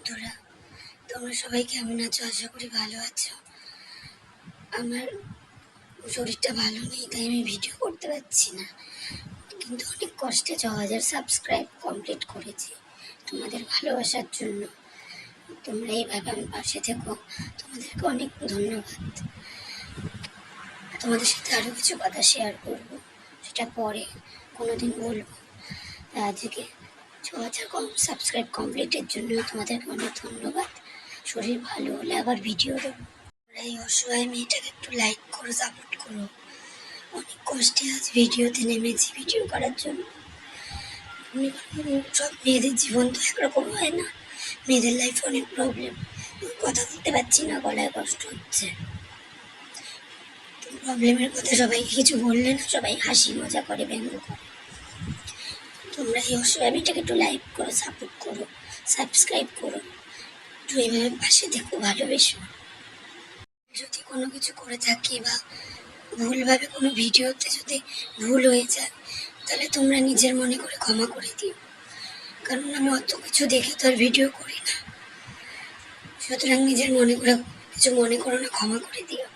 বন্ধুরা, তোমরা সবাই কেমন আছো? আশা করি ভালো আছো। আমার শরীরটা ভালো নেই, তাই আমি ভিডিও করতে পারছি না। কিন্তু অনেক কষ্টে ছ হাজার সাবস্ক্রাইব কমপ্লিট করেছি তোমাদের ভালোবাসার জন্য। তোমরা এইভাবে আমার পাশে থেকো। তোমাদেরকে অনেক ধন্যবাদ। তোমাদের সাথে আরও কিছু কথা শেয়ার করব, সেটা পরে, কোনোদিন বলব। তা আজকে ছ কম সাবস্ক্রাইব কমপ্লিটের জন্য তোমাদেরকে অনেক ধন্যবাদ। শরীর ভালো হলে আবার ভিডিও দেবো। এই অসহায় মেয়েটাকে একটু লাইক করো সাপোর্ট করো। অনেক কষ্টে আজ ভিডিওতে নেমেছি ভিডিও করার জন্য। সব মেয়েদের জীবন তো একরকম হয় না। মেয়েদের লাইফে অনেক প্রবলেম কথা বলতে পারছি না, গলায় কষ্ট হচ্ছে। প্রবলেমের কথা সবাইকে কিছু বললে না, সবাই হাসি মজা করে, ব্যঙ্গ করে। তোমরা এই অসহায় একটু লাইক করো সাপোর্ট করো সাবস্ক্রাইব করো। একটু এইভাবে পাশে দেখো, ভালোবেসো। যদি কোনো কিছু করে থাকি বা ভুলভাবে কোনো ভিডিওতে যদি ভুল হয়ে যায়, তাহলে তোমরা নিজের মনে করে ক্ষমা করে দিও। কারণ আমি অত কিছু দেখে তো আর ভিডিও করি না। সুতরাং নিজের মনে করে কিছু মনে করো না, ক্ষমা করে দিও।